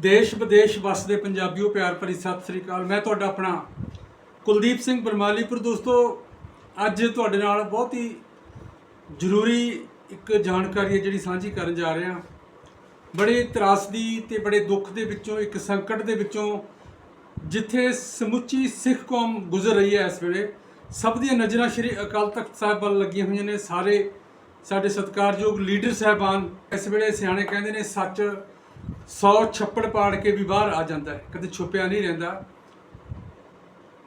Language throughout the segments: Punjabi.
ਦੇਸ਼ ਵਿਦੇਸ਼ ਵਸਦੇ ਪੰਜਾਬੀਓ ਪਿਆਰ ਭਰੀ ਸਤਿ ਸ੍ਰੀ ਅਕਾਲ। ਮੈਂ ਤੁਹਾਡਾ ਆਪਣਾ ਕੁਲਦੀਪ ਸਿੰਘ ਬਰਮਾਲੀਪੁਰ ਦੋਸਤੋ, ਅੱਜ ਤੁਹਾਡੇ ਨਾਲ ਬਹੁਤ ਹੀ ਜ਼ਰੂਰੀ ਇੱਕ ਜਾਣਕਾਰੀ ਹੈ ਜਿਹੜੀ ਸਾਂਝੀ ਕਰਨ ਜਾ ਰਹੇ। ਹਾਂ ਬੜੇ ਤਰਾਸਦੀ ਤੇ ਬੜੇ ਦੁੱਖ ਦੇ ਵਿੱਚੋਂ, ਇੱਕ ਸੰਕਟ ਦੇ ਵਿੱਚੋਂ ਜਿੱਥੇ ਸਮੁੱਚੀ ਸਿੱਖ ਕੌਮ ਗੁਜ਼ਰ ਰਹੀ ਹੈ ਇਸ ਵੇਲੇ, ਸਭ ਦੀਆਂ ਨਜ਼ਰਾਂ ਸ਼੍ਰੀ ਅਕਾਲ ਤਖਤ ਸਾਹਿਬ ਵੱਲ ਲੱਗੀਆਂ ਹੋਈਆਂ ਨੇ। ਸਾਰੇ ਸਾਡੇ ਸਤਿਕਾਰਯੋਗ ਲੀਡਰ ਸਾਹਿਬਾਨ ਇਸ ਵੇਲੇ ਸਿਆਣੇ ਕਹਿੰਦੇ ਨੇ, ਸੱਚ 100 ਛੱਪੜ ਪਾੜ ਕੇ ਵੀ ਬਾਹਰ ਆ ਜਾਂਦਾ ਹੈ, ਕਦੇ ਛੁਪਿਆ ਨਹੀਂ ਰਹਿੰਦਾ।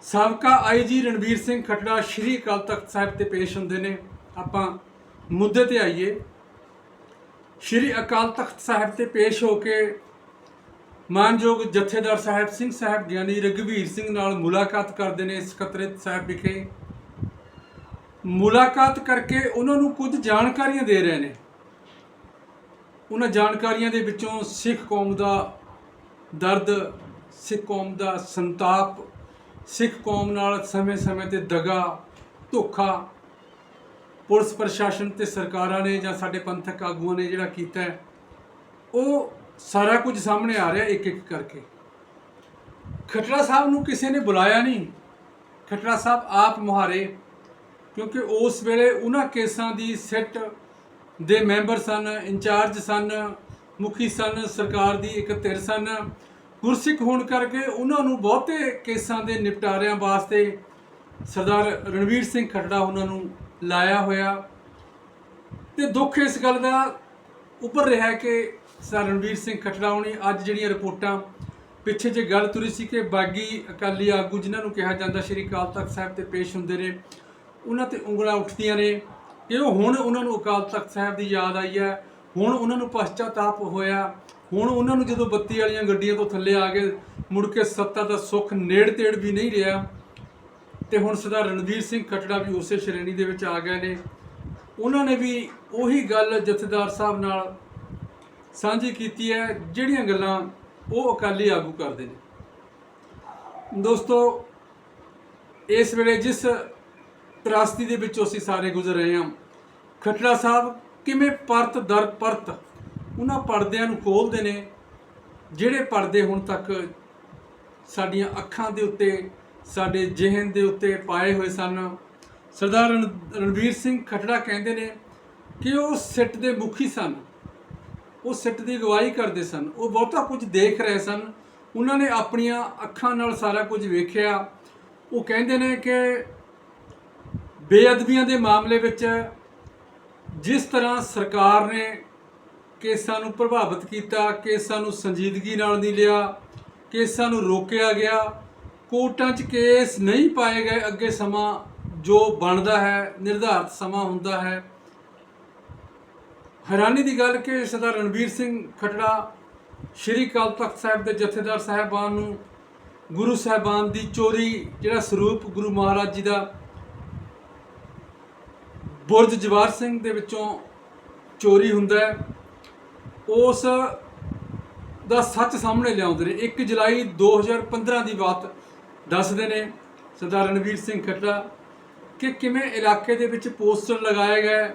ਸਾਬਕਾ ਆਈਜੀ ਰਣਵੀਰ ਸਿੰਘ ਖੱਟੜਾ ਸ਼੍ਰੀ ਅਕਾਲ ਤਖਤ ਸਾਹਿਬ ਤੇ ਪੇਸ਼ ਹੁੰਦੇ ਨੇ। ਆਪਾਂ ਮੁੱਦੇ ਤੇ ਆਈਏ। ਸ਼੍ਰੀ ਅਕਾਲ ਤਖਤ ਸਾਹਿਬ ਤੇ ਪੇਸ਼ ਹੋ ਕੇ ਮਾਨਯੋਗ ਜਥੇਦਾਰ ਸਾਹਿਬ, ਸਿੰਘ ਸਾਹਿਬ ਗਿਆਨੀ ਰਘਵੀਰ ਸਿੰਘ ਨਾਲ ਮੁਲਾਕਾਤ ਕਰਦੇ ਨੇ ਸਕੱਤਰੇਤ ਸਾਹਿਬ ਵਿਖੇ। ਮੁਲਾਕਾਤ ਕਰਕੇ ਉਹਨਾਂ ਨੂੰ ਕੁਝ ਜਾਣਕਾਰੀਆਂ ਦੇ ਰਹੇ ਨੇ। ਉਹਨਾਂ ਜਾਣਕਾਰੀਆਂ ਦੇ ਵਿੱਚੋਂ ਸਿੱਖ ਕੌਮ ਦਾ ਦਰਦ, ਸਿੱਖ ਕੌਮ ਦਾ ਸੰਤਾਪ, ਸਿੱਖ ਕੌਮ ਨਾਲ ਸਮੇਂ-ਸਮੇਂ ਤੇ ਦਗਾ, ਧੋਖਾ ਪੁਲਿਸ ਪ੍ਰਸ਼ਾਸਨ ਤੇ ਸਰਕਾਰਾਂ ਨੇ ਜਾਂ ਸਾਡੇ ਪੰਥਕ ਆਗੂਆਂ ਨੇ ਜਿਹੜਾ ਕੀਤਾ ਉਹ ਸਾਰਾ ਕੁਝ ਸਾਹਮਣੇ ਆ ਰਿਹਾ ਇੱਕ ਇੱਕ ਕਰਕੇ। ਖਟੜਾ ਸਾਹਿਬ ਨੂੰ ਕਿਸੇ ਨੇ ਬੁਲਾਇਆ ਨਹੀਂ। ਖਟੜਾ ਸਾਹਿਬ ਆਪ ਮੁਹਾਰੇ, ਕਿਉਂਕਿ ਉਸ ਵੇਲੇ ਉਹਨਾਂ ਕੇਸਾਂ ਦੀ ਸੈੱਟ ਦੇ ਮੈਂਬਰ ਸਨ, ਇੰਚਾਰਜ ਸਨ, ਮੁਖੀ ਸਨ, ਸਰਕਾਰ ਦੀ ਇੱਕ ਧਿਰ ਸਨ। ਗੁਰਸਿੱਖ ਹੋਣ ਕਰਕੇ ਉਹਨਾਂ ਨੂੰ ਬਹੁਤੇ ਕੇਸਾਂ ਦੇ ਨਿਪਟਾਰਿਆਂ ਵਾਸਤੇ ਸਰਦਾਰ ਰਣਵੀਰ ਸਿੰਘ ਖੱਟੜਾ ਉਹਨਾਂ ਨੂੰ ਲਾਇਆ ਹੋਇਆ। ਤੇ ਦੁੱਖ ਇਸ ਗੱਲ ਦਾ ਉੱਪਰ ਰਿਹਾ ਕਿ ਸਰਦਾਰ ਰਣਵੀਰ ਸਿੰਘ ਖੱਟੜਾ ਉਹਨੇ ਅੱਜ ਜਿਹੜੀਆਂ ਰਿਪੋਰਟਾਂ ਪਿੱਛੇ ਜੇ ਗੱਲ ਤੁਰੀ ਸੀ ਕਿ ਬਾਗੀ ਅਕਾਲੀ ਆਗੂ ਜਿਨ੍ਹਾਂ ਨੂੰ ਕਿਹਾ ਜਾਂਦਾ ਸ਼੍ਰੀ ਅਕਾਲ ਤਖਤ ਸਾਹਿਬ ਤੇ ਪੇਸ਼ ਹੁੰਦੇ ਨੇ, ਉਹਨਾਂ ਤੇ ਉਂਗਲਾਂ ਉੱਠਦੀਆਂ ਨੇ। ਕਿ ਉਹ ਹੁਣ ਉਹਨਾਂ ਨੂੰ ਅਕਾਲ ਤਖਤ ਸਾਹਿਬ ਦੀ ਯਾਦ ਆਈ ਹੈ, ਹੁਣ ਉਹਨਾਂ ਨੂੰ ਪਛਤਾਤਾਪ ਹੋਇਆ, ਹੁਣ ਉਹਨਾਂ ਨੂੰ ਜਦੋਂ ਬੱਤੀ ਵਾਲੀਆਂ ਗੱਡੀਆਂ ਤੋਂ ਥੱਲੇ ਆ ਗਏ ਮੁੜ ਕੇ ਸੱਤਾ ਦਾ ਸੁੱਖ ਨੇੜ ਤੇੜ ਵੀ ਨਹੀਂ ਰਿਹਾ, ਤੇ ਹੁਣ ਸਰਦਾਰ ਰਣਵੀਰ ਸਿੰਘ ਖੱਟੜਾ ਵੀ ਉਸੇ ਸ਼੍ਰੇਣੀ ਦੇ ਵਿੱਚ ਆ ਗਏ ਨੇ। ਉਹਨਾਂ ਨੇ ਵੀ ਉਹੀ ਗੱਲ ਜਥੇਦਾਰ ਸਾਹਿਬ ਨਾਲ ਸਾਂਝੀ ਕੀਤੀ ਹੈ, ਜਿਹੜੀਆਂ ਗੱਲਾਂ ਉਹ ਅਕਾਲੀ ਆਗੂ ਕਰਦੇ ਨੇ। ਦੋਸਤੋ, ਇਸ ਵੇਲੇ ਜਿਸ ਤਰਾਸਦੀ ਦੇ ਵਿੱਚੋਂ ਅਸੀਂ ਸਾਰੇ ਗੁਜ਼ਰ ਰਹੇ ਹਾਂ। ਖੱਟੜਾ ਸਾਹਿਬ ਕਿਵੇਂ ਪਰਤ ਦਰ ਪਰਤ ਉਹਨਾਂ ਪਰਦਿਆਂ ਨੂੰ ਖੋਲਦੇ ਨੇ, ਜਿਹੜੇ ਪਰਦੇ ਹੁਣ ਤੱਕ ਸਾਡੀਆਂ ਅੱਖਾਂ ਦੇ ਉੱਤੇ, ਸਾਡੇ ਜਿਹਨ ਦੇ ਉੱਤੇ ਪਾਏ ਹੋਏ ਸਨ। ਸਰਦਾਰ ਰਣ- ਰਣਵੀਰ ਸਿੰਘ ਖੱਟੜਾ ਕਹਿੰਦੇ ਨੇ ਕਿ ਉਹ ਸਿੱਟ ਦੇ ਮੁਖੀ ਸਨ। ਉਹ ਸਿੱਟ ਦੀ ਅਗਵਾਈ ਕਰਦੇ ਸਨ। ਉਹ ਬਹੁਤਾ ਕੁਝ ਦੇਖ ਰਹੇ ਸਨ। ਉਹਨਾਂ ਨੇ ਆਪਣੀਆਂ ਅੱਖਾਂ ਨਾਲ ਸਾਰਾ ਕੁਝ ਵੇਖਿਆ। ਉਹ ਕਹਿੰਦੇ ਨੇ ਕਿ ਬੇਅਦਬੀਆਂ ਦੇ ਮਾਮਲੇ ਵਿੱਚ ਜਿਸ ਤਰ੍ਹਾਂ ਸਰਕਾਰ ਨੇ ਕੇਸਾਂ ਨੂੰ ਪ੍ਰਭਾਵਿਤ ਕੀਤਾ, ਕੇਸਾਂ ਨੂੰ ਸੰਜੀਦਗੀ ਨਾਲ ਨਹੀਂ ਲਿਆ, ਕੇਸਾਂ ਨੂੰ ਰੋਕਿਆ ਗਿਆ, ਕੋਰਟਾਂ 'ਚ ਕੇਸ ਨਹੀਂ ਪਾਏ ਗਏ ਅੱਗੇ ਸਮਾਂ ਜੋ ਬਣਦਾ ਹੈ, ਨਿਰਧਾਰਤ ਸਮਾਂ ਹੁੰਦਾ ਹੈ। ਹੈਰਾਨੀ ਦੀ ਗੱਲ ਕਿ ਸਰਦਾਰ ਰਣਵੀਰ ਸਿੰਘ ਖਟੜਾ ਸ਼੍ਰੀ ਅਕਾਲ ਤਖਤ ਸਾਹਿਬ ਦੇ ਜਥੇਦਾਰ ਸਾਹਿਬਾਨ ਨੂੰ ਗੁਰੂ ਸਾਹਿਬਾਨ ਦੀ ਚੋਰੀ, ਜਿਹੜਾ ਸਰੂਪ ਗੁਰੂ ਮਹਾਰਾਜ ਜੀ ਦਾ ਬੁਰਜ ਜਵਾਰ ਸਿੰਘ ਦੇ ਵਿੱਚੋਂ ਚੋਰੀ ਹੁੰਦਾ ਹੈ। ਉਸ ਦਾ ਸੱਚ ਸਾਹਮਣੇ ਲਿਆਉਂਦੇ ਨੇ। 1 ਜੁਲਾਈ 2015 ਦੀ ਬਾਤ ਦੱਸਦੇ ਨੇ ਸਰਦਾਰ ਰਣਵੀਰ ਸਿੰਘ ਖੱਟੜਾ ਕਿ ਕਿਵੇਂ ਇਲਾਕੇ ਦੇ ਵਿੱਚ ਪੋਸਟਰ ਲਗਾਏ ਗਏ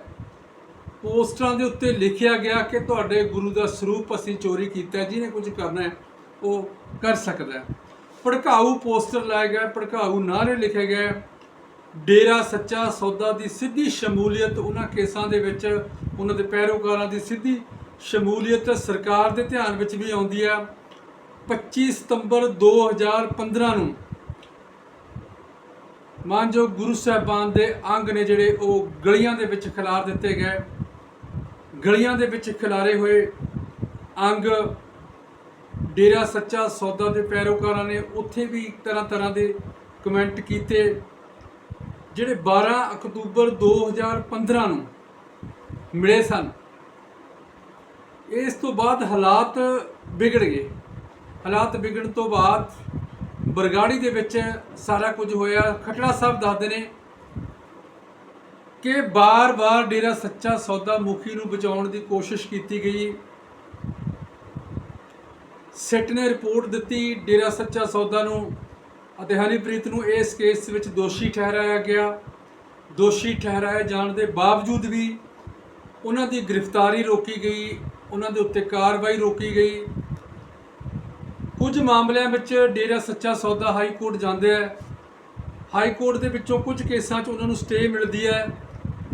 ਪੋਸਟਰਾਂ ਦੇ ਉੱਤੇ ਲਿਖਿਆ ਗਿਆ ਕਿ ਤੁਹਾਡੇ ਗੁਰੂ ਦਾ ਸਰੂਪ ਅਸੀਂ ਚੋਰੀ ਕੀਤਾ ਜਿਹਨੇ ਕੁਝ ਕਰਨਾ ਹੈ, ਉਹ ਕਰ ਸਕਦਾ ਹੈ। ਭੜਕਾਊ ਪੋਸਟਰ ਲਾਏ ਗਏ ਭੜਕਾਊ ਨਾਅਰੇ ਲਿਖੇ ਗਏ ਡੇਰਾ ਸੱਚਾ ਸੌਦਾ ਦੀ ਸਿੱਧੀ ਸ਼ਮੂਲੀਅਤ ਉਹਨਾਂ ਕੇਸਾਂ ਦੇ ਵਿੱਚ, ਉਹਨਾਂ ਦੇ ਪੈਰੋਕਾਰਾਂ ਦੀ ਸਿੱਧੀ ਸ਼ਮੂਲੀਅਤ ਸਰਕਾਰ ਦੇ ਧਿਆਨ ਵਿੱਚ ਵੀ ਆਉਂਦੀ ਹੈ। 25 ਸਤੰਬਰ 2015 ਨੂੰ ਮਾਨਯੋਗ ਗੁਰੂ ਸਾਹਿਬਾਨ ਦੇ ਅੰਗ ਨੇ ਜਿਹੜੇ ਉਹ ਗਲੀਆਂ ਦੇ ਵਿੱਚ ਖਿਲਾਰ ਦਿੱਤੇ ਗਏ। ਗਲੀਆਂ ਦੇ ਵਿੱਚ ਖਿਲਾਰੇ ਹੋਏ ਅੰਗ ਡੇਰਾ ਸੱਚਾ ਸੌਦਾ ਦੇ ਪੈਰੋਕਾਰਾਂ ਨੇ ਉੱਥੇ ਵੀ ਤਰ੍ਹਾਂ ਤਰ੍ਹਾਂ ਦੇ ਕਮੈਂਟ ਕੀਤੇ। ਜਿਹੜੇ 12 ਅਕਤੂਬਰ 2015 ਨੂੰ ਮਿਲੇ ਸਨ, ਇਸ ਤੋਂ ਬਾਅਦ ਹਾਲਾਤ ਵਿਗੜ ਗਏ। ਹਾਲਾਤ ਵਿਗੜਨ ਤੋਂ ਬਾਅਦ ਬਰਗਾੜੀ ਦੇ ਵਿੱਚ ਸਾਰਾ ਕੁਝ ਹੋਇਆ। ਖਟੜਾ ਸਾਹਿਬ ਦੱਸਦੇ ਨੇ ਕਿ ਬਾਰ-ਬਾਰ ਡੇਰਾ ਸੱਚਾ ਸੌਦਾ ਮੁਖੀ ਨੂੰ ਬਚਾਉਣ ਦੀ ਕੋਸ਼ਿਸ਼ ਕੀਤੀ ਗਈ। ਸਿੱਟ ਨੇ ਰਿਪੋਰਟ ਦਿੱਤੀ, ਡੇਰਾ ਸੱਚਾ ਸੌਦਾ ਨੂੰ ਅਤੇ ਹਨੀਪ੍ਰੀਤ ਨੂੰ ਇਸ ਕੇਸ ਵਿੱਚ ਦੋਸ਼ੀ ਠਹਿਰਾਇਆ ਗਿਆ। ਦੋਸ਼ੀ ਠਹਿਰਾਏ ਜਾਣ ਦੇ ਬਾਵਜੂਦ ਵੀ ਉਹਨਾਂ ਦੀ ਗ੍ਰਿਫਤਾਰੀ ਰੋਕੀ ਗਈ, ਉਹਨਾਂ ਦੇ ਉੱਤੇ ਕਾਰਵਾਈ ਰੋਕੀ ਗਈ। ਕੁਝ ਮਾਮਲਿਆਂ ਵਿੱਚ ਡੇਰਾ ਸੱਚਾ ਸੌਦਾ ਹਾਈ ਕੋਰਟ ਜਾਂਦੇ ਹੈ ਹਾਈ ਕੋਰਟ ਦੇ ਵਿੱਚੋਂ ਕੁਝ ਕੇਸਾਂ 'ਚ ਉਹਨਾਂ ਨੂੰ ਸਟੇ ਮਿਲਦੀ ਹੈ।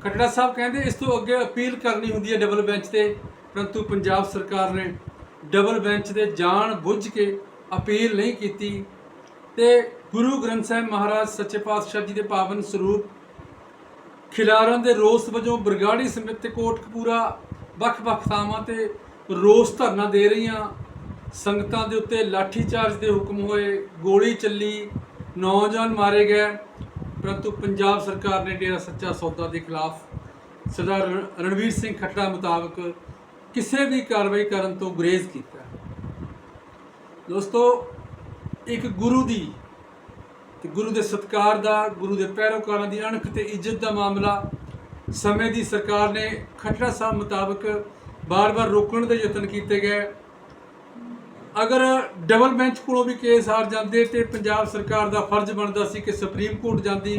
ਖਟੜਾ ਸਾਹਿਬ ਕਹਿੰਦੇ, ਇਸ ਤੋਂ ਅੱਗੇ ਅਪੀਲ ਕਰਨੀ ਹੁੰਦੀ ਹੈ ਡਬਲ ਬੈਂਚ ਤੇ, ਪਰੰਤੂ ਪੰਜਾਬ ਸਰਕਾਰ ਨੇ ਡਬਲ ਬੈਂਚ ਦੇ ਜਾਣ ਬੁੱਝ ਕੇ ਅਪੀਲ ਨਹੀਂ ਕੀਤੀ। ਤੇ ਗੁਰੂ ਗ੍ਰੰਥ ਸਾਹਿਬ ਮਹਾਰਾਜ ਸੱਚੇ ਪਾਤਸ਼ਾਹ ਜੀ ਦੇ ਪਾਵਨ ਸਰੂਪ ਖਿਲਾਰਾਂ ਦੇ ਰੋਸ ਵਜੋਂ ਬਰਗਾੜੀ ਸਮੇਤ ਤੇ ਕੋਟਕਪੂਰਾ ਵੱਖ-ਵੱਖ ਥਾਵਾਂ ਤੇ ਰੋਸ ਧਰਨਾ ਦੇ ਰਹੀਆਂ ਸੰਗਤਾਂ ਦੇ ਉੱਤੇ ਲਾਠੀ ਚਾਰਜ ਦੇ ਹੁਕਮ ਹੋਏ, ਗੋਲੀ ਚੱਲੀ, ਨੌਜਵਾਨ ਮਾਰੇ ਗਏ। ਪਰੰਤੂ ਪੰਜਾਬ ਸਰਕਾਰ ਨੇ ਡੇਰਾ ਸੱਚਾ ਸੌਦਾ ਦੇ ਖਿਲਾਫ ਸਰਦਾਰ ਰਣਵੀਰ ਸਿੰਘ ਖੱਟੜਾ ਮੁਤਾਬਕ ਕਿਸੇ ਵੀ ਕਾਰਵਾਈ ਕਰਨ ਤੋਂ ਗੁਰੇਜ਼ ਕੀਤਾ। ਦੋਸਤੋ ਇੱਕ ਗੁਰੂ ਦੀ, ਤੇ ਗੁਰੂ ਦੇ ਸਤਕਾਰ ਦਾ, ਗੁਰੂ ਦੇ ਪੈਰੋਕਾਰਾਂ ਦੀ ਅਣਖ ਤੇ ਇੱਜ਼ਤ ਦਾ ਮਾਮਲਾ ਸਮੇਂ ਦੀ ਸਰਕਾਰ ਨੇ ਖਟੜਾ ਸਾਹਿਬ ਮੁਤਾਬਕ ਬਾਰ-ਬਾਰ ਰੋਕਣ ਦੇ ਯਤਨ ਕੀਤੇ ਗਏ। ਅਗਰ ਡਬਲ ਬੈਂਚ ਕੋਲੋਂ ਵੀ ਕੇਸ ਹਾਰ ਜਾਂਦੇ ਤੇ ਪੰਜਾਬ ਸਰਕਾਰ ਦਾ ਫਰਜ਼ ਬਣਦਾ ਸੀ ਕਿ ਸੁਪਰੀਮ ਕੋਰਟ ਜਾਂਦੀ।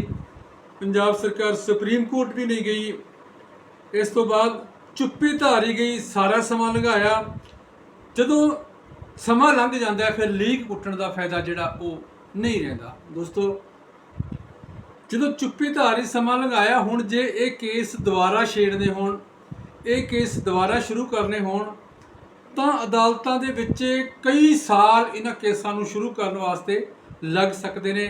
ਪੰਜਾਬ ਸਰਕਾਰ ਸੁਪਰੀਮ ਕੋਰਟ ਵੀ ਨਹੀਂ ਗਈ। ਇਸ ਤੋਂ ਬਾਅਦ ਚੁੱਪੀ ਧਾਰੀ ਗਈ, ਸਾਰਾ ਸਮਾਂ ਲੰਘਾਇਆ। ਜਦੋਂ ਸਮਾਂ ਲੰਘ ਜਾਂਦਾ ਫਿਰ ਲੀਕ ਪੁੱਟਣ ਦਾ ਫਾਇਦਾ ਜਿਹੜਾ ਉਹ ਨਹੀਂ ਰਹਿੰਦਾ। ਦੋਸਤੋ, ਜਦੋਂ ਚੁੱਪੀ ਧਾਰੀ ਸਮਾਂ ਲੰਘਾਇਆ, ਹੁਣ ਜੇ ਇਹ ਕੇਸ ਦੁਬਾਰਾ ਛੇੜਨੇ ਹੋਣ, ਇਹ ਕੇਸ ਦੁਬਾਰਾ ਸ਼ੁਰੂ ਕਰਨੇ ਹੋਣ, ਤਾਂ ਅਦਾਲਤਾਂ ਦੇ ਵਿੱਚ ਕਈ ਸਾਲ ਇਹਨਾਂ ਕੇਸਾਂ ਨੂੰ ਸ਼ੁਰੂ ਕਰਨ ਵਾਸਤੇ ਲੱਗ ਸਕਦੇ ਨੇ।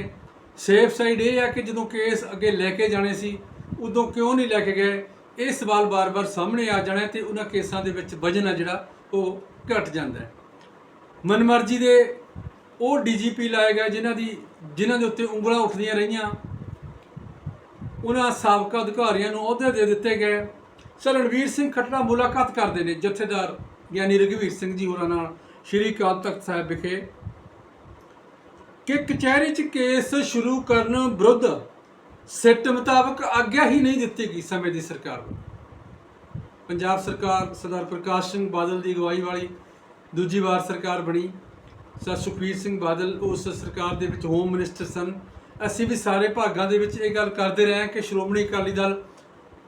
ਸੇਫ ਸਾਈਡ ਇਹ ਹੈ ਕਿ ਜਦੋਂ ਕੇਸ ਅੱਗੇ ਲੈ ਕੇ ਜਾਣੇ ਸੀ, ਉਦੋਂ ਕਿਉਂ ਨਹੀਂ ਲੈ ਕੇ ਗਏ? ਇਹ ਸਵਾਲ ਬਾਰ-ਬਾਰ ਸਾਹਮਣੇ ਆ ਜਾਣਾ ਤੇ ਉਹਨਾਂ ਕੇਸਾਂ ਦੇ ਵਿੱਚ ਵਜਨ ਆ ਜਿਹੜਾ, ਉਹ ਘਟ ਜਾਂਦਾ ਹੈ। ਮਨਮਰਜ਼ੀ ਦੇ ਉਹ ਡੀਜੀਪੀ ਲਾਏ ਗਏ ਜਿਨ੍ਹਾਂ ਦੀ ਜਿਨ੍ਹਾਂ ਦੇ ਉੱਤੇ ਉਂਗਲਾਂ ਉੱਠਦੀਆਂ ਰਹੀਆਂ। ਉਹਨਾਂ ਸਾਬਕਾ ਅਧਿਕਾਰੀਆਂ ਨੂੰ ਅਹੁਦੇ ਦੇ ਦਿੱਤੇ ਗਏ। ਸਰ ਰਣਵੀਰ ਸਿੰਘ ਖੱਟੜਾ ਮੁਲਾਕਾਤ ਕਰਦੇ ਨੇ ਜਥੇਦਾਰ ਗਿਆਨੀ ਰਘਵੀਰ ਸਿੰਘ ਜੀ ਹੋਰਾਂ ਨਾਲ, ਸ਼੍ਰੀ ਅਕਾਲ ਤਖਤ ਸਾਹਿਬ ਵਿਖੇ। ਕਿ ਕਚਹਿਰੀ 'ਚ ਕੇਸ ਸ਼ੁਰੂ ਕਰਨ ਵਿਰੁੱਧ ਸਿੱਟ ਮੁਤਾਬਕ ਆਗਿਆ ਹੀ ਨਹੀਂ ਦਿੱਤੀ ਗਈ ਸਮੇਂ ਦੀ ਸਰਕਾਰ ਨੂੰ ਪੰਜਾਬ ਸਰਕਾਰ ਸਰਦਾਰ ਪ੍ਰਕਾਸ਼ ਸਿੰਘ ਬਾਦਲ ਦੀ ਅਗਵਾਈ ਵਾਲੀ ਦੂਜੀ ਵਾਰ ਸਰਕਾਰ ਬਣੀ। ਸਰ ਸੁਖਬੀਰ ਸਿੰਘ ਬਾਦਲ ਉਸ ਸਰਕਾਰ ਦੇ ਵਿੱਚ ਹੋਮ ਮਿਨਿਸਟਰ ਸਨ। ਅਸੀਂ ਵੀ ਸਾਰੇ ਭਾਗਾਂ ਦੇ ਵਿੱਚ ਇਹ ਗੱਲ ਕਰਦੇ ਰਹੇ ਹਾਂ ਕਿ ਸ਼੍ਰੋਮਣੀ ਅਕਾਲੀ ਦਲ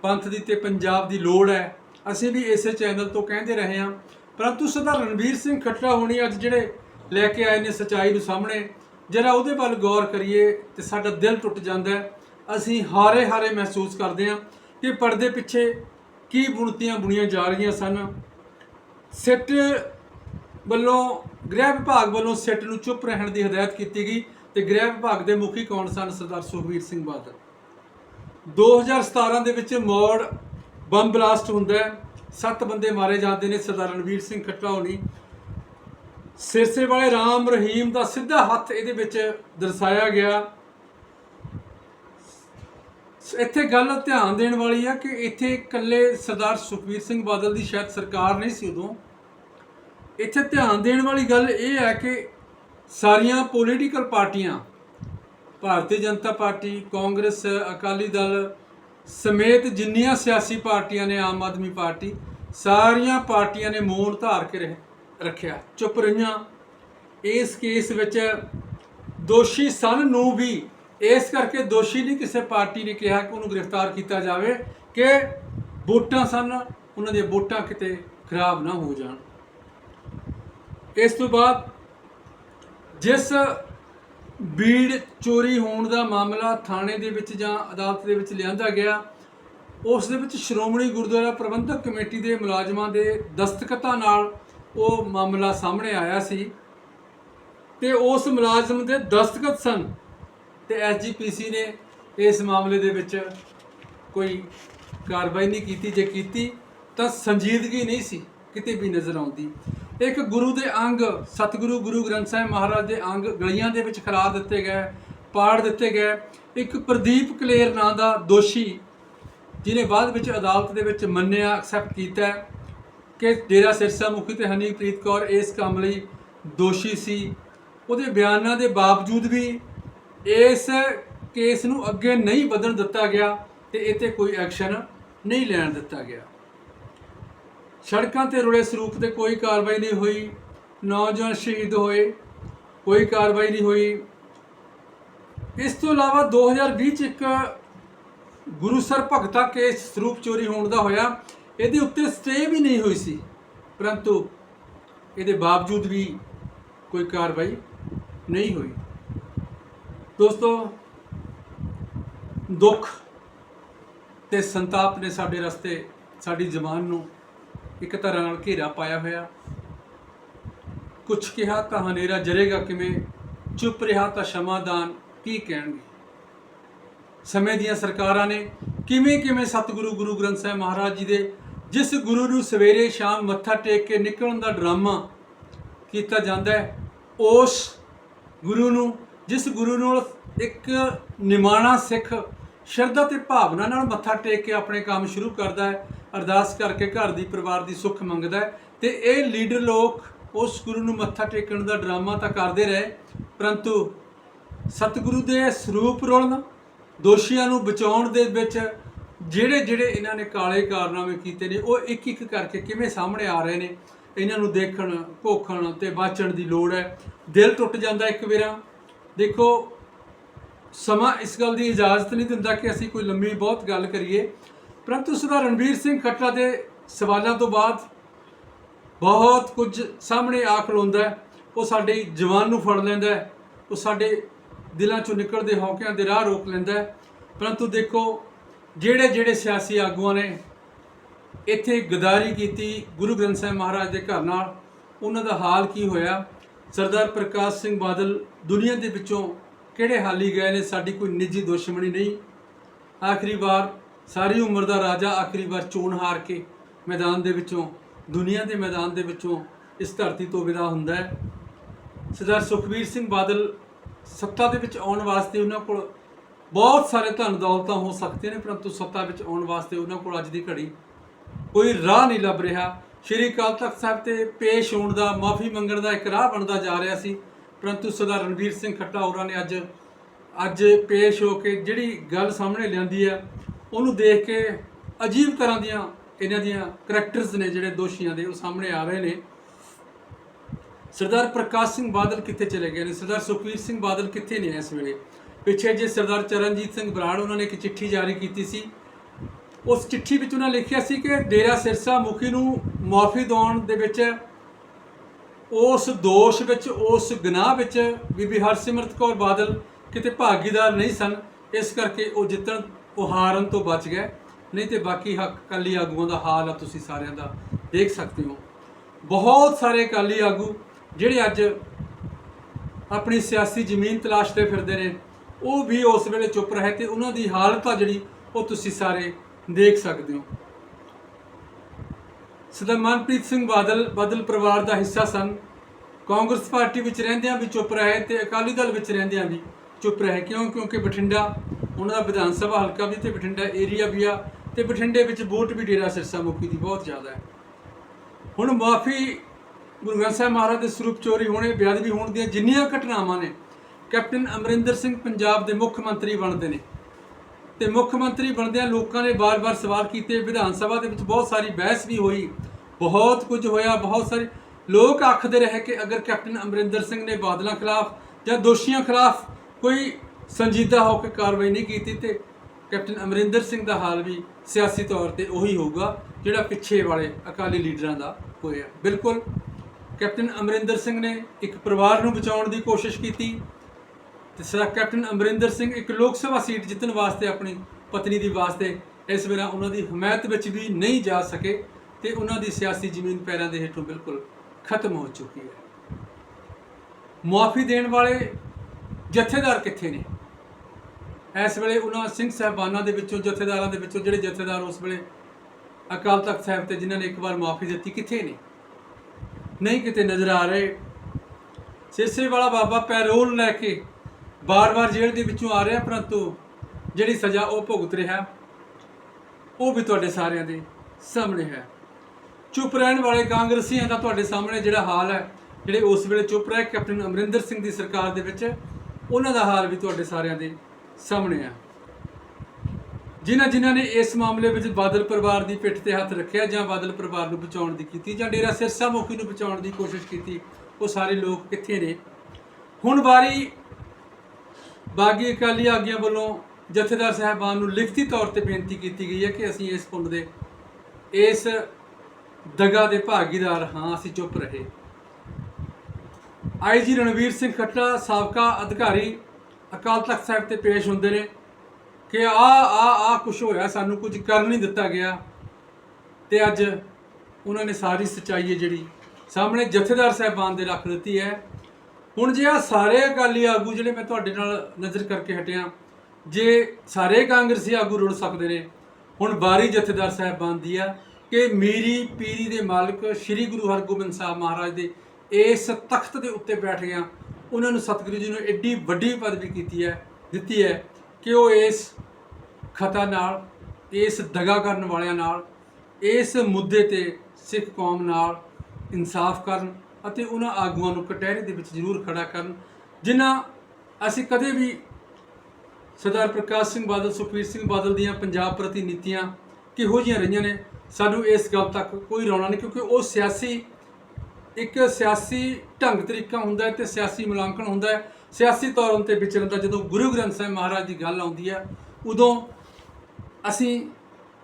ਪੰਥ ਦੀ ਤੇ ਪੰਜਾਬ ਦੀ ਲੋੜ ਹੈ। ਅਸੀਂ ਵੀ ਇਸੇ ਚੈਨਲ ਤੋਂ ਕਹਿੰਦੇ ਰਹੇ ਹਾਂ। ਪਰੰਤੂ ਸਰਦਾਰ ਰਣਵੀਰ ਸਿੰਘ ਖੱਟੜਾ ਹੋਣੀ ਅੱਜ ਜਿਹੜੇ ਲੈ ਕੇ ਆਏ ਨੇ ਸਚਾਈ ਨੂੰ ਸਾਹਮਣੇ, ਜਰਾ ਉਹਦੇ ਵੱਲ ਗੌਰ ਕਰੀਏ ਤੇ ਸਾਡਾ ਦਿਲ ਟੁੱਟ ਜਾਂਦਾ ਹੈ। ਅਸੀਂ ਹਾਰੇ ਹਾਰੇ ਮਹਿਸੂਸ ਕਰਦੇ ਹਾਂ ਕਿ ਪਰਦੇ ਪਿੱਛੇ ਕੀ ਬੁਣਤੀਆਂ ਬੁਣੀਆਂ ਜਾ ਰਹੀਆਂ ਸਨ। ਸਿੱਟ ਵੱਲੋਂ ਗ੍ਰਹਿ ਵਿਭਾਗ ਵੱਲੋਂ ਸਿੱਟ ਨੂੰ ਚੁੱਪ ਰਹਿਣ ਦੀ ਹਦਾਇਤ ਕੀਤੀ ਗਈ ਤੇ ਗ੍ਰਹਿ ਵਿਭਾਗ ਦੇ ਮੁਖੀ ਕੌਣ ਸਨ? ਸਰਦਾਰ ਸੁਖਬੀਰ ਸਿੰਘ ਬਾਦਲ। 2017 ਦੇ ਵਿੱਚ ਮੌੜ ਬੰਬ ਬਲਾਸਟ ਹੁੰਦਾ ਹੈ। ਸੱਤ ਬੰਦੇ ਮਾਰੇ ਜਾਂਦੇ ਨੇ, ਸਰਦਾਰ ਰਣਵੀਰ ਸਿੰਘ ਖੱਟੜਾ ਹੋਣੀ ਸਿਰਸੇ ਵਾਲੇ ਰਾਮ ਰਹੀਮ ਦਾ ਸਿੱਧਾ ਹੱਥ ਇਹਦੇ ਵਿੱਚ ਦਰਸਾਇਆ ਗਿਆ। ਇੱਥੇ ਗੱਲ ਧਿਆਨ ਦੇਣ ਵਾਲੀ ਆ ਕਿ ਇੱਥੇ ਇਕੱਲੇ ਸਰਦਾਰ ਸੁਖਬੀਰ ਸਿੰਘ ਬਾਦਲ ਦੀ ਸ਼ਾਇਦ ਸਰਕਾਰ ਨਹੀਂ ਸੀ ਉਦੋਂ। ਇੱਥੇ ਧਿਆਨ ਦੇਣ ਵਾਲੀ ਗੱਲ ਇਹ ਹੈ ਕਿ ਸਾਰੀਆਂ ਪੋਲੀਟੀਕਲ ਪਾਰਟੀਆਂ, ਭਾਰਤੀ ਜਨਤਾ ਪਾਰਟੀ, ਕਾਂਗਰਸ, ਅਕਾਲੀ ਦਲ ਸਮੇਤ ਜਿੰਨੀਆਂ ਸਿਆਸੀ ਪਾਰਟੀਆਂ ਨੇ ਆਮ ਆਦਮੀ ਪਾਰਟੀ, ਸਾਰੀਆਂ ਪਾਰਟੀਆਂ ਨੇ ਮੌਨ ਧਾਰ ਕੇ ਰਹਿ- ਰੱਖਿਆ, ਚੁੱਪ ਰਹੀਆਂ। ਇਸ ਕੇਸ ਵਿੱਚ ਦੋਸ਼ੀ ਸਨ ਨੂੰ ਵੀ, ਇਸ ਕਰਕੇ ਦੋਸ਼ੀ ਨਹੀਂ ਕਿਸੇ ਪਾਰਟੀ ਨੇ ਕਿਹਾ ਕਿ ਉਹਨੂੰ ਗ੍ਰਿਫਤਾਰ ਕੀਤਾ ਜਾਵੇ ਕਿ ਵੋਟਾਂ ਸਨ, ਉਹਨਾਂ ਦੀਆਂ ਵੋਟਾਂ ਕਿਤੇ ਖਰਾਬ ਨਾ ਹੋ ਜਾਣ। ਇਸ ਤੋਂ ਬਾਅਦ ਜਿਸ ਬੀੜ ਚੋਰੀ ਹੋਣ ਦਾ ਮਾਮਲਾ ਥਾਣੇ ਦੇ ਵਿੱਚ ਜਾਂ ਅਦਾਲਤ ਦੇ ਵਿੱਚ ਲਿਆਂਦਾ ਗਿਆ, ਉਸ ਦੇ ਵਿੱਚ ਸ਼੍ਰੋਮਣੀ ਗੁਰਦੁਆਰਾ ਪ੍ਰਬੰਧਕ ਕਮੇਟੀ ਦੇ ਮੁਲਾਜ਼ਮਾਂ ਦੇ ਦਸਤਖਤਾਂ ਨਾਲ ਉਹ ਮਾਮਲਾ ਸਾਹਮਣੇ ਆਇਆ ਸੀ ਤੇ ਉਸ ਮੁਲਾਜ਼ਮ ਦੇ ਦਸਤਖਤ ਸਨ ਤੇ ਐਸਜੀਪੀਸੀ ਨੇ ਇਸ ਮਾਮਲੇ ਦੇ ਵਿੱਚ ਕੋਈ ਕਾਰਵਾਈ ਨਹੀਂ ਕੀਤੀ, ਜੇ ਕੀਤੀ ਤਾਂ ਸੰਜੀਦਗੀ ਨਹੀਂ ਸੀ, ਕਿਤੇ ਵੀ ਨਜ਼ਰ ਆਉਂਦੀ। ਇੱਕ ਗੁਰੂ ਦੇ ਅੰਗ, ਸਤਿਗੁਰੂ ਗੁਰੂ ਗ੍ਰੰਥ ਸਾਹਿਬ ਮਹਾਰਾਜ ਦੇ ਅੰਗ ਗਲੀਆਂ ਦੇ ਵਿੱਚ ਖਿਲਾ ਦਿੱਤੇ ਗਏ, ਪਾੜ ਦਿੱਤੇ ਗਏ। ਇੱਕ ਪ੍ਰਦੀਪ ਕਲੇਰ ਨਾਂ ਦਾ ਦੋਸ਼ੀ, ਜਿਹਨੇ ਬਾਅਦ ਵਿੱਚ ਅਦਾਲਤ ਦੇ ਵਿੱਚ ਮੰਨਿਆ ਐਕਸੈਪਟ ਕੀਤਾ ਕਿ ਡੇਰਾ ਸਿਰਸਾ ਮੁਖੀ ਤੇ ਹਨੀਪ੍ਰੀਤ ਕੌਰ ਇਸ ਕੰਮ ਲਈ ਦੋਸ਼ੀ ਸੀ। ਉਹਦੇ ਬਿਆਨਾਂ ਦੇ ਬਾਵਜੂਦ ਵੀ ਇਸ ਕੇਸ ਨੂੰ ਅੱਗੇ ਨਹੀਂ ਵਧਣ ਦਿੱਤਾ ਗਿਆ ਤੇ ਇੱਥੇ ਕੋਈ ਐਕਸ਼ਨ ਨਹੀਂ ਲੈਣ ਦਿੱਤਾ ਗਿਆ। ਸੜਕਾਂ ਤੇ ਰੁਲੇ ਸਰੂਪ ਤੇ ਕੋਈ ਕਾਰਵਾਈ ਨਹੀਂ ਹੋਈ। ਨੌਜਵਾਨ ਸ਼ਹੀਦ ਹੋਏ, ਕੋਈ ਕਾਰਵਾਈ ਨਹੀਂ ਹੋਈ। ਇਸ ਤੋਂ ਇਲਾਵਾ 2020 ਚ ਇੱਕ ਗੁਰੂਸਰ ਭਗਤਾ ਕੇਸ ਸਰੂਪ ਚੋਰੀ ਹੋਣ ਦਾ ਹੋਇਆ। ਇਹਦੇ ਉੱਤੇ ਸਟੇ ਵੀ ਨਹੀਂ ਹੋਈ ਸੀ। ਪਰੰਤੂ ਇਹਦੇ ਬਾਵਜੂਦ ਵੀ ਕੋਈ ਕਾਰਵਾਈ ਨਹੀਂ ਹੋਈ। ਦੋਸਤੋ, ਦੁੱਖ ਤੇ ਸੰਤਾਪ ਨੇ ਸਾਡੇ ਰਸਤੇ, ਸਾਡੀ ਜ਼ਬਾਨ ਨੂੰ ਇੱਕ ਤਰ੍ਹਾਂ ਨਾਲ ਘੇਰਾ ਪਾਇਆ ਹੋਇਆ। ਕੁਛ ਕਿਹਾ ਤਾਂ ਹਨੇਰਾ ਜਰੇਗਾ ਕਿਵੇਂ? ਚੁੱਪ ਰਿਹਾ ਤਾਂ ਸ਼ਮਾਦਾਨ, ਕੀ ਕਹਿਣਗੇ? ਸਮੇਂ ਦੀਆਂ ਸਰਕਾਰਾਂ ਨੇ ਕਿਵੇਂ ਕਿਵੇਂ ਸਤਿਗੁਰੂ ਗੁਰੂ ਗ੍ਰੰਥ ਸਾਹਿਬ ਮਹਾਰਾਜ ਜੀ ਦੇ, ਜਿਸ ਗੁਰੂ ਨੂੰ ਸਵੇਰੇ ਸ਼ਾਮ ਮੱਥਾ ਟੇਕ ਕੇ ਨਿਕਲਣ ਦਾ ਡਰਾਮਾ ਕੀਤਾ ਜਾਂਦਾ ਹੈ, ਉਸ ਗੁਰੂ ਨੂੰ, ਜਿਸ ਗੁਰੂ ਨਾਲ ਇੱਕ ਨਿਮਾਣਾ ਸਿੱਖ ਸ਼ਰਧਾ ਤੇ ਭਾਵਨਾ ਨਾਲ ਮੱਥਾ ਟੇਕ ਕੇ ਆਪਣੇ ਕੰਮ ਸ਼ੁਰੂ ਕਰਦਾ ਹੈ ਅਰਦਾਸ ਕਰਕੇ ਘਰ ਦੀ ਪਰਿਵਾਰ ਦੀ ਸੁੱਖ ਮੰਗਦਾ ਹੈ। ਤੇ ਇਹ ਲੀਡਰ ਲੋਕ ਉਸ ਗੁਰੂ ਨੂੰ ਮੱਥਾ ਟੇਕਣ ਦਾ ਡਰਾਮਾ ਤਾਂ ਕਰਦੇ ਰਹੇ, ਪਰੰਤੂ ਸਤਿਗੁਰੂ ਦੇ ਸਰੂਪ ਰੋਲਣ, ਦੋਸ਼ੀਆਂ ਨੂੰ ਬਚਾਉਣ ਦੇ ਵਿੱਚ ਜਿਹੜੇ ਜਿਹੜੇ ਇਹਨਾਂ ਨੇ ਕਾਲੇ ਕਾਰਨਾਮੇ ਕੀਤੇ ਨੇ, ਉਹ ਇੱਕ ਇੱਕ ਕਰਕੇ ਕਿਵੇਂ ਸਾਹਮਣੇ ਆ ਰਹੇ ਨੇ, ਇਹਨਾਂ ਨੂੰ ਦੇਖਣ, ਭੋਖਣ ਤੇ ਬਾਚਣ ਦੀ ਲੋੜ ਹੈ। ਦਿਲ ਟੁੱਟ ਜਾਂਦਾ ਇੱਕ ਵਾਰਾ। ਦੇਖੋ, ਸਮਾਂ ਇਸ ਗੱਲ ਦੀ ਇਜਾਜ਼ਤ ਨਹੀਂ ਦਿੰਦਾ ਕਿ ਅਸੀਂ ਕੋਈ ਲੰਮੀ ਬਹੁਤ ਗੱਲ ਕਰੀਏ। ਪਰੰਤੂ ਸਰਦਾਰ ਰਣਵੀਰ ਸਿੰਘ ਖੱਟਰ ਦੇ ਸਵਾਲਾਂ ਤੋਂ ਬਾਅਦ ਬਹੁਤ ਕੁਝ ਸਾਹਮਣੇ ਆ ਖਲੋਂਦਾ ਉਹ ਸਾਡੀ ਜਵਾਨ ਨੂੰ ਫੜ ਲੈਂਦਾ ਉਹ ਸਾਡੇ ਦਿਲਾਂ ਚੋਂ ਨਿਕਲਦੇ ਹੌਕਿਆਂ ਦੇ ਰਾਹ ਰੋਕ ਲੈਂਦਾ ਪਰੰਤੂ ਦੇਖੋ, ਜਿਹੜੇ ਜਿਹੜੇ ਸਿਆਸੀ ਆਗੂਆਂ ਨੇ ਇੱਥੇ ਗਦਾਰੀ ਕੀਤੀ ਗੁਰੂ ਗ੍ਰੰਥ ਸਾਹਿਬ ਮਹਾਰਾਜ ਦੇ ਘਰ ਨਾਲ, ਉਹਨਾਂ ਦਾ ਹਾਲ ਕੀ ਹੋਇਆ? ਸਰਦਾਰ ਪ੍ਰਕਾਸ਼ ਸਿੰਘ ਬਾਦਲ ਦੁਨੀਆ ਦੇ ਵਿੱਚੋਂ ਕਿਹੜੇ ਹਾਲੀ ਗਏ ਨੇ? ਸਾਡੀ ਕੋਈ ਨਿੱਜੀ ਦੁਸ਼ਮਣੀ ਨਹੀਂ। ਆਖਰੀ ਵਾਰ ਸਾਰੀ ਉਮਰ ਦਾ ਰਾਜਾ ਆਖਰੀ ਵਾਰ ਚੋਣ ਹਾਰ ਕੇ ਮੈਦਾਨ ਦੇ ਵਿੱਚੋਂ, ਦੁਨੀਆ ਦੇ ਮੈਦਾਨ ਦੇ ਵਿੱਚੋਂ ਇਸ ਧਰਤੀ ਤੋਂ ਵਿਦਾ ਹੁੰਦਾ ਹੈ। ਸਰਦਾਰ ਸੁਖਬੀਰ ਸਿੰਘ ਬਾਦਲ ਸੱਤਾ ਦੇ ਵਿੱਚ ਆਉਣ ਵਾਸਤੇ ਉਹਨਾਂ ਕੋਲ ਬਹੁਤ ਸਾਰੇ ਧਨ ਦੌਲਤਾਂ ਹੋ ਸਕਦੀਆਂ ਨੇ, ਪਰੰਤੂ ਸੱਤਾ ਵਿੱਚ ਆਉਣ ਵਾਸਤੇ ਉਹਨਾਂ ਕੋਲ ਅੱਜ ਦੀ ਘੜੀ ਕੋਈ ਰਾਹ ਨਹੀਂ ਲੱਭ ਰਿਹਾ। ਸ਼੍ਰੀ ਅਕਾਲ ਤਖਤ ਸਾਹਿਬ ਤੇ ਪੇਸ਼ ਹੋਣ ਦਾ, ਮਾਫੀ ਮੰਗਣ ਦਾ ਇੱਕ ਰਾਹ ਬਣਦਾ ਜਾ ਰਿਹਾ ਸੀ। ਪਰੰਤੂ ਸਰਦਾਰ ਰਣਵੀਰ ਸਿੰਘ ਖੱਟਾ ਹੋਰਾਂ ਨੇ ਅੱਜ ਅੱਜ ਪੇਸ਼ ਹੋ ਕੇ ਜਿਹੜੀ ਗੱਲ ਸਾਹਮਣੇ ਲਿਆਂਦੀ ਹੈ ਉਹਨੂੰ ਦੇਖ ਕੇ ਅਜੀਬ ਤਰ੍ਹਾਂ ਦੀਆਂ ਇਹਨਾਂ ਦੀਆਂ ਕਰੈਕਟਰਸ ਨੇ ਜਿਹੜੇ ਦੋਸ਼ੀਆਂ ਦੇ ਉਹ ਸਾਹਮਣੇ ਆ ਰਹੇ ਨੇ। ਸਰਦਾਰ ਪ੍ਰਕਾਸ਼ ਸਿੰਘ ਬਾਦਲ ਕਿੱਥੇ ਚਲੇ ਗਏ ਨੇ? ਸਰਦਾਰ ਸੁਖਵੀਰ ਸਿੰਘ ਬਾਦਲ ਕਿੱਥੇ ਨੇ ਇਸ ਵੇਲੇ? ਪਿੱਛੇ ਜੇ ਸਰਦਾਰ ਚਰਨਜੀਤ ਸਿੰਘ ਬਰਾੜ ਉਹਨਾਂ ਨੇ ਇੱਕ ਚਿੱਠੀ ਜਾਰੀ ਕੀਤੀ ਸੀ। ਉਸ ਚਿੱਠੀ ਵਿੱਚ ਉਹਨਾਂ ਲਿਖਿਆ ਸੀ ਕਿ ਡੇਰਾ ਸਿਰਸਾ ਮੁਖੀ ਨੂੰ ਮਾਫੀ ਦਿਵਾਉਣ ਦੇ ਵਿੱਚ ਉਸ ਦੋਸ਼ ਵਿੱਚ, ਉਸ ਗੁਨਾਹ ਵਿੱਚ ਬੀਬੀ ਹਰਸਿਮਰਤ ਕੌਰ ਬਾਦਲ ਕਿਤੇ ਭਾਗੀਦਾਰ ਨਹੀਂ ਸਨ। ਇਸ ਕਰਕੇ ਉਹ ਜਿੱਤਣ ਉਹ ਹਾਰਨ ਤੋਂ ਬਚ ਗਏ ਨਹੀਂ ਤੇ ਬਾਕੀ ਹੱਕ ਕਾਲੀ ਆਗੂਆਂ ਦਾ ਹਾਲ ਆ, ਤੁਸੀਂ ਸਾਰਿਆਂ ਦਾ ਦੇਖ ਸਕਦੇ ਹੋ। ਬਹੁਤ ਸਾਰੇ ਕਾਲੀ ਆਗੂ ਜਿਹੜੇ ਅੱਜ ਆਪਣੀ ਸਿਆਸੀ ਜ਼ਮੀਨ ਤਲਾਸ਼ਦੇ ਫਿਰਦੇ ਨੇ, ਉਹ ਵੀ ਉਸ ਵੇਲੇ ਚੁੱਪ ਰਹੇ ਤੇ ਉਹਨਾਂ ਦੀ ਹਾਲਤ ਆ ਜਿਹੜੀ, ਉਹ ਤੁਸੀਂ ਸਾਰੇ ਦੇਖ ਸਕਦੇ ਹੋ। ਸਰਦਾਰ ਮਨਪ੍ਰੀਤ ਸਿੰਘ ਬਾਦਲ ਬਾਦਲ ਪਰਿਵਾਰ ਦਾ ਹਿੱਸਾ ਸਨ। ਕਾਂਗਰਸ ਪਾਰਟੀ ਵਿੱਚ ਰਹਿੰਦਿਆਂ ਵੀ ਚੁੱਪ ਰਹੇ ਤੇ ਅਕਾਲੀ ਦਲ ਵਿੱਚ ਰਹਿੰਦਿਆਂ ਵੀ ਚੁੱਪ ਰਹੇ ਕਿਉਂ? ਕਿਉਂਕਿ ਬਠਿੰਡਾ, ਉਹਨਾਂ ਦਾ ਵਿਧਾਨ ਸਭਾ ਹਲਕਾ ਵੀ ਤੇ ਬਠਿੰਡਾ ਏਰੀਆ ਵੀ ਆ ਤੇ ਬਠਿੰਡੇ ਵਿੱਚ ਵੋਟ ਵੀ ਡੇਰਾ ਸਿਰਸਾ ਮੁਖੀ ਦੀ ਬਹੁਤ ਜ਼ਿਆਦਾ ਹੈ। ਹੁਣ ਮਾਫੀ ਗੁਰੂ ਗ੍ਰੰਥ ਸਾਹਿਬ ਮਹਾਰਾਜ ਦੇ ਸਰੂਪ ਚੋਰੀ ਹੋਣੇ, ਬੇਅਦਬੀ ਹੋਣ ਦੀਆਂ ਜਿੰਨੀਆਂ ਘਟਨਾਵਾਂ ਨੇ, ਕੈਪਟਨ ਅਮਰਿੰਦਰ ਸਿੰਘ ਪੰਜਾਬ ਦੇ ਮੁੱਖ ਮੰਤਰੀ ਬਣਦੇ ਨੇ। ਤੇ ਮੁੱਖ ਮੰਤਰੀ ਬਣਦਿਆਂ ਲੋਕਾਂ ਨੇ ਬਾਰ-ਬਾਰ ਸਵਾਲ ਕੀਤੇ, ਵਿਧਾਨ ਸਭਾ ਦੇ ਵਿੱਚ ਬਹੁਤ ਸਾਰੀ ਬਹਿਸ ਵੀ ਹੋਈ, ਬਹੁਤ ਕੁਝ ਹੋਇਆ, ਬਹੁਤ ਸਾਰੇ ਲੋਕ ਆਖਦੇ ਰਹੇ ਕਿ ਅਗਰ ਕੈਪਟਨ ਅਮਰਿੰਦਰ ਸਿੰਘ ਨੇ ਬਾਦਲਾਂ ਖਿਲਾਫ ਜਾਂ ਦੋਸ਼ੀਆਂ ਖਿਲਾਫ ਕੋਈ ਸੰਜੀਦਾ ਹੋ ਕੇ ਕਾਰਵਾਈ ਨਹੀਂ ਕੀਤੀ ਤੇ ਕੈਪਟਨ ਅਮਰਿੰਦਰ ਸਿੰਘ ਦਾ ਹਾਲ ਵੀ ਸਿਆਸੀ ਤੌਰ ਤੇ ਉਹੀ ਹੋਊਗਾ, ਜਿਹੜਾ ਪਿੱਛੇ ਵਾਲੇ ਅਕਾਲੀ ਲੀਡਰਾਂ ਦਾ ਹੋਇਆ। ਬਿਲਕੁਲ, ਕੈਪਟਨ ਅਮਰਿੰਦਰ ਸਿੰਘ ਨੇ ਇੱਕ ਪਰਿਵਾਰ ਨੂੰ ਬਚਾਉਣ ਦੀ ਕੋਸ਼ਿਸ਼ ਕੀਤੀ। ਤੇ ਸਰ ਕੈਪਟਨ ਅਮਰਿੰਦਰ ਸਿੰਘ ਇੱਕ ਲੋਕ ਸਭਾ ਸੀਟ ਜਿੱਤਣ ਵਾਸਤੇ ਆਪਣੀ ਪਤਨੀ ਦੀ ਵਾਸਤੇ ਇਸ ਵੇਲੇ ਉਹਨਾਂ ਦੀ ਹਮਾਇਤ ਵਿੱਚ ਵੀ ਨਹੀਂ ਜਾ ਸਕੇ ਤੇ ਉਹਨਾਂ ਦੀ ਸਿਆਸੀ ਜ਼ਮੀਨ ਪੈਰਾਂ ਦੇ ਹੇਠੋਂ ਬਿਲਕੁਲ ਖਤਮ ਹੋ ਚੁੱਕੀ ਹੈ। ਮੁਆਫੀ ਦੇਣ ਵਾਲੇ ਜਥੇਦਾਰ ਕਿੱਥੇ ਨੇ? ਇਸ ਵੇਲੇ ਉਹਨਾਂ ਸਿੰਘ ਸਾਹਿਬਾਨਾਂ ਦੇ ਵਿੱਚੋਂ, ਜਥੇਦਾਰਾਂ ਦੇ ਵਿੱਚੋਂ ਜਿਹੜੇ ਜਥੇਦਾਰ ਉਸ ਵੇਲੇ ਅਕਾਲ ਤਖਤ ਸਾਹਿਬ ਤੇ ਜਿਨ੍ਹਾਂ ਨੇ ਇੱਕ ਵਾਰ ਮਾਫ਼ੀ ਦਿੱਤੀ, ਕਿੱਥੇ ਨੇ? ਨਹੀਂ ਕਿਤੇ ਨਜ਼ਰ ਆ ਰਹੇ। ਸਿਰਸੇ ਵਾਲਾ ਬਾਬਾ ਪੈਰੋਲ ਲੈ ਕੇ ਬਾਰ-ਬਾਰ ਜੇਲ੍ਹ ਦੇ ਵਿੱਚੋਂ ਆ ਰਿਹਾ, ਪਰੰਤੂ ਜਿਹੜੀ ਸਜ਼ਾ ਉਹ ਭੁਗਤ ਰਿਹਾ, ਉਹ ਵੀ ਤੁਹਾਡੇ ਸਾਰਿਆਂ ਦੇ ਸਾਹਮਣੇ ਹੈ। ਚੁੱਪ ਰਹਿਣ ਵਾਲੇ ਕਾਂਗਰਸੀਆਂ ਦਾ ਤੁਹਾਡੇ ਸਾਹਮਣੇ ਜਿਹੜਾ ਹਾਲ ਹੈ, ਜਿਹੜੇ ਉਸ ਵੇਲੇ ਚੁੱਪ ਰਹੇ ਕੈਪਟਨ ਅਮਰਿੰਦਰ ਸਿੰਘ ਦੀ ਸਰਕਾਰ ਦੇ ਵਿੱਚ ਉਹਨਾਂ ਦਾ ਹਾਲ ਵੀ ਤੁਹਾਡੇ ਸਾਰਿਆਂ ਦੇ ਸਾਹਮਣੇ ਆ। ਜਿਨ੍ਹਾਂ ਜਿਨ੍ਹਾਂ ਨੇ ਇਸ ਮਾਮਲੇ ਵਿੱਚ ਬਾਦਲ ਪਰਿਵਾਰ ਦੀ ਪਿੱਠ ਤੇ ਹੱਥ ਰੱਖਿਆ ਜਾਂ ਬਾਦਲ ਪਰਿਵਾਰ ਨੂੰ ਬਚਾਉਣ ਦੀ ਕੀਤੀ ਜਾਂ ਡੇਰਾ ਸਿਰਸਾ ਮੁਖੀ ਨੂੰ ਬਚਾਉਣ ਦੀ ਕੋਸ਼ਿਸ਼ ਕੀਤੀ, ਉਹ ਸਾਰੇ ਲੋਕ ਕਿੱਥੇ ਨੇ? ਹੁਣ ਵਾਰੀ ਬਾਗੀ ਅਕਾਲੀ ਆਗੀਆਂ ਵੱਲੋਂ ਜਥੇਦਾਰ ਸਾਹਿਬਾਨ ਨੂੰ ਲਿਖਤੀ ਤੌਰ ਤੇ ਬੇਨਤੀ ਕੀਤੀ ਗਈ ਹੈ ਕਿ ਅਸੀਂ ਇਸ ਪੁੰਡ ਦੇ, ਇਸ ਦਗਾ ਦੇ ਭਾਗੀਦਾਰ ਹਾਂ, ਅਸੀਂ ਚੁੱਪ ਰਹੇ। ਆਈਜੀ ਰਣਵੀਰ ਸਿੰਘ ਖੱਟਾ, ਸਾਬਕਾ ਅਧਿਕਾਰੀ ਅਕਾਲ ਤਖਤ ਸਾਹਿਬ ਤੇ ਪੇਸ਼ ਹੁੰਦੇ ਨੇ ਕਿ ਆ ਆ ਆ ਕੁਝ ਹੋਇਆ, ਸਾਨੂੰ ਕੁਝ ਕਰ ਨਹੀਂ ਦਿੱਤਾ ਗਿਆ ਤੇ ਅੱਜ ਉਹਨਾਂ ਨੇ ਸਾਰੀ ਸੱਚਾਈ ਹੈ ਜਿਹੜੀ ਸਾਹਮਣੇ ਜਥੇਦਾਰ ਸਾਹਿਬਾਨ ਦੇ ਰੱਖ ਦਿੱਤੀ ਹੈ। ਹੁਣ ਜੇ ਆ ਸਾਰੇ ਅਕਾਲੀ ਆਗੂ ਜਿਹੜੇ ਮੈਂ ਤੁਹਾਡੇ ਨਾਲ ਨਜ਼ਰ ਕਰਕੇ ਹਟਿਆ, ਜੇ ਸਾਰੇ ਕਾਂਗਰਸੀ ਆਗੂ ਰੁੜ ਸਕਦੇ ਨੇ, ਹੁਣ ਬਾਰੀ ਜਥੇਦਾਰ ਸਾਹਿਬਾਨ ਦੀ ਆ ਕਿ ਮੀਰੀ ਪੀਰੀ ਦੇ ਮਾਲਕ ਸ੍ਰੀ ਗੁਰੂ ਹਰਗੋਬਿੰਦ ਸਾਹਿਬ ਮਹਾਰਾਜ ਦੇ ਇਸ ਤਖਤ ਦੇ ਉੱਤੇ ਬੈਠ ਗਿਆ। ਉਹਨਾਂ ਨੂੰ ਸਤਿਗੁਰੂ ਜੀ ਨੂੰ ਐਡੀ ਵੱਡੀ ਪਦਵੀ ਕੀਤੀ ਹੈ, ਦਿੱਤੀ ਹੈ ਕਿ ਉਹ ਇਸ ਖਤਾ ਨਾਲ, ਇਸ ਦਗਾ ਕਰਨ ਵਾਲਿਆਂ ਨਾਲ, ਇਸ ਮੁੱਦੇ ਤੇ ਸਿੱਖ ਕੌਮ ਨਾਲ ਇਨਸਾਫ ਕਰਨ ਅਤੇ ਉਹਨਾਂ ਆਗੂਆਂ ਨੂੰ ਕਟਹਿਰੇ ਦੇ ਵਿੱਚ ਜ਼ਰੂਰ ਖੜਾ ਕਰਨ, ਜਿਨ੍ਹਾਂ ਅਸੀਂ ਕਦੇ ਵੀ ਸਰਦਾਰ ਪ੍ਰਕਾਸ਼ ਸਿੰਘ ਬਾਦਲ, ਸੁਖਬੀਰ ਸਿੰਘ ਬਾਦਲ ਦੀਆਂ ਪੰਜਾਬ ਪ੍ਰਤੀ ਨੀਤੀਆਂ ਕਿਹੋ ਜਿਹੀਆਂ ਰਹੀਆਂ ਨੇ, ਸਾਨੂੰ ਇਸ ਗੱਲ ਤੱਕ ਕੋਈ ਰੌਣਾ ਨਹੀਂ, ਕਿਉਂਕਿ ਉਹ ਸਿਆਸੀ ਇੱਕ ਸਿਆਸੀ ਢੰਗ ਤਰੀਕਾ ਹੁੰਦਾ ਹੈ ਤੇ ਸਿਆਸੀ ਮੁਲਾਂਕਣ ਹੁੰਦਾ ਹੈ। ਸਿਆਸੀ ਤੌਰ ਤੇ ਵਿਚਰਨ ਦਾ ਜਦੋਂ ਗੁਰੂ ਗ੍ਰੰਥ ਸਾਹਿਬ ਮਹਾਰਾਜ ਦੀ ਗੱਲ ਆਉਂਦੀ ਹੈ, ਉਦੋਂ ਅਸੀਂ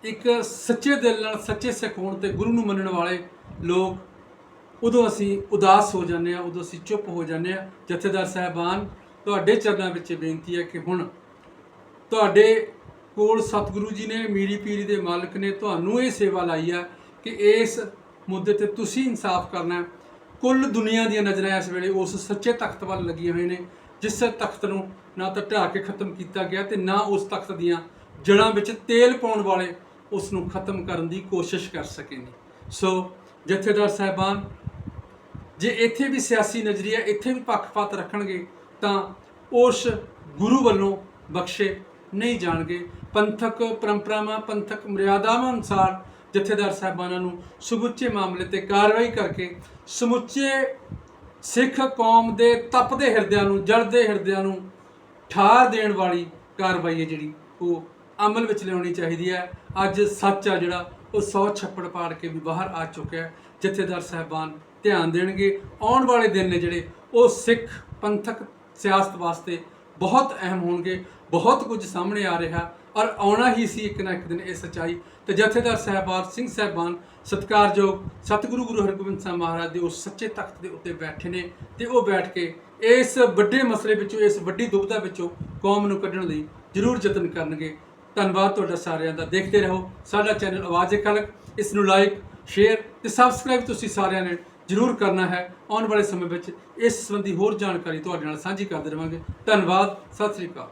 ਇੱਕ ਸੱਚੇ ਦਿਲ ਨਾਲ ਸੱਚੇ ਸਿੱਖ ਹੋਣ ਤੇ ਗੁਰੂ ਨੂੰ ਮੰਨਣ ਵਾਲੇ ਲੋਕ ਉਦੋਂ ਅਸੀਂ ਉਦਾਸ ਹੋ ਜਾਂਦੇ ਆ ਉਦੋਂ ਅਸੀਂ ਚੁੱਪ ਹੋ ਜਾਂਦੇ ਆ ਜਥੇਦਾਰ ਸਾਹਿਬਾਨ, ਤੁਹਾਡੇ ਚਰਨਾਂ ਵਿੱਚ ਬੇਨਤੀ ਹੈ ਕਿ ਹੁਣ ਤੁਹਾਡੇ ਕੋਲ ਸਤਿਗੁਰੂ ਜੀ ਨੇ, ਮੀਰੀ ਪੀਰੀ ਦੇ ਮਾਲਕ ਨੇ, ਤੁਹਾਨੂੰ ਇਹ ਸੇਵਾ ਲਾਈ ਹੈ ਕਿ ਇਸ ਮੁੱਦੇ ਤੇ ਤੁਸੀਂ ਇਨਸਾਫ ਕਰਨਾ ਕੁੱਲ ਦੁਨੀਆ ਦੀਆਂ ਨਜ਼ਰਾਂ ਇਸ ਵੇਲੇ ਉਸ ਸੱਚੇ ਤਖਤ ਵੱਲ ਲੱਗੀਆਂ ਹੋਈਆਂ ਨੇ, ਜਿਸ ਤਖਤ ਨੂੰ ਨਾ ਤਾਂ ਢਾਹ ਕੇ ਖਤਮ ਕੀਤਾ ਗਿਆ ਤੇ ਨਾ ਉਸ ਤਖਤ ਦੀਆਂ ਜੜ੍ਹਾਂ ਵਿੱਚ ਤੇਲ ਪਾਉਣ ਵਾਲੇ ਉਸ ਨੂੰ ਖਤਮ ਕਰਨ ਦੀ ਕੋਸ਼ਿਸ਼ ਕਰ ਸਕੇ ਨੇ। ਸੋ, ਜਥੇਦਾਰ ਸਾਹਿਬਾਨ, ਜੇ ਇੱਥੇ ਵੀ ਸਿਆਸੀ ਨਜ਼ਰੀਆ ਇੱਥੇ ਵੀ ਪੱਖਪਾਤ ਰੱਖਣਗੇ, ਤਾਂ ਉਸ ਗੁਰੂ ਵੱਲੋਂ ਬਖਸ਼ੇ ਨਹੀਂ ਜਾਣਗੇ। ਪੰਥਕ ਪਰੰਪਰਾਵਾਂ, ਪੰਥਕ ਮਰਿਆਦਾਵਾਂ ਅਨੁਸਾਰ ਜਥੇਦਾਰ ਸਾਹਿਬਾਨਾਂ ਨੂੰ ਸਮੁੱਚੇ ਮਾਮਲੇ ਤੇ ਕਾਰਵਾਈ ਕਰਕੇ ਸਮੁੱਚੇ ਸਿੱਖ ਕੌਮ ਦੇ ਤਪਦੇ ਹਿਰਦਿਆਂ ਨੂੰ, ਜਲਦੇ ਹਿਰਦਿਆਂ ਨੂੰ ਠਾਰ ਦੇਣ ਵਾਲੀ ਕਾਰਵਾਈ ਹੈ ਜਿਹੜੀ ਉਹ ਅਮਲ ਵਿੱਚ ਲਿਆਉਣੀ ਚਾਹੀਦੀ ਹੈ। ਅੱਜ ਸੱਚ ਆ ਜਿਹੜਾ, ਉਹ 100 ਛੱਪੜ ਪਾੜ ਕੇ ਵੀ ਬਾਹਰ ਆ ਚੁੱਕਿਆ ਜਥੇਦਾਰ ਸਾਹਿਬਾਨ ਧਿਆਨ ਦੇਣਗੇ। ਆਉਣ ਵਾਲੇ ਦਿਨ ਨੇ ਜਿਹੜੇ ਉਹ ਸਿੱਖ ਪੰਥਕ ਸਿਆਸਤ ਵਾਸਤੇ ਬਹੁਤ ਅਹਿਮ ਹੋਣਗੇ, ਬਹੁਤ ਕੁਝ ਸਾਹਮਣੇ ਆ ਰਿਹਾ ਔਰ ਆਉਣਾ ਹੀ ਸੀ ਇੱਕ ਨਾ ਇੱਕ ਦਿਨ ਇਹ ਸਚਾਈ। ਤੇ ਜਥੇਦਾਰ ਸਾਹਿਬਾਨ, ਸਿੰਘ ਸਾਹਿਬਾਨ, ਸਤਿਕਾਰਯੋਗ ਸਤਿਗੁਰੂ ਗੁਰੂ ਹਰਗੋਬਿੰਦ ਸਾਹਿਬ ਮਹਾਰਾਜ ਦੇ ਉਸ ਸੱਚੇ ਤਖਤ ਦੇ ਉੱਤੇ ਬੈਠੇ ਨੇ ਤੇ ਉਹ ਬੈਠ ਕੇ ਇਸ ਵੱਡੇ ਮਸਲੇ ਵਿੱਚੋਂ, ਇਸ ਵੱਡੀ ਦੁਬਿਧਾ ਵਿੱਚੋਂ ਕੌਮ ਨੂੰ ਕੱਢਣ ਲਈ ਜ਼ਰੂਰ ਯਤਨ ਕਰਨਗੇ। ਧੰਨਵਾਦ ਤੁਹਾਡਾ ਸਾਰਿਆਂ ਦਾ। ਦੇਖਦੇ ਰਹੋ, ਸਾਡਾ ਚੈਨਲ ਆਵਾਜ਼ ਖਲਕ ਇਸ ਨੂੰ ਲਾਈਕ ਸ਼ੇਅਰ ਤੇ ਸਬਸਕ੍ਰਾਈਬ ਤੁਸੀਂ ਸਾਰਿਆਂ ਨੇ ਜ਼ਰੂਰ ਕਰਨਾ ਹੈ। ਆਉਣ ਵਾਲੇ ਸਮੇਂ ਵਿੱਚ ਇਸ ਸੰਬੰਧੀ ਹੋਰ ਜਾਣਕਾਰੀ ਤੁਹਾਡੇ ਨਾਲ ਸਾਂਝੀ ਕਰਦੇ ਰਵਾਂਗੇ। ਧੰਨਵਾਦ। ਸਤਿ ਸ੍ਰੀ ਅਕਾਲ।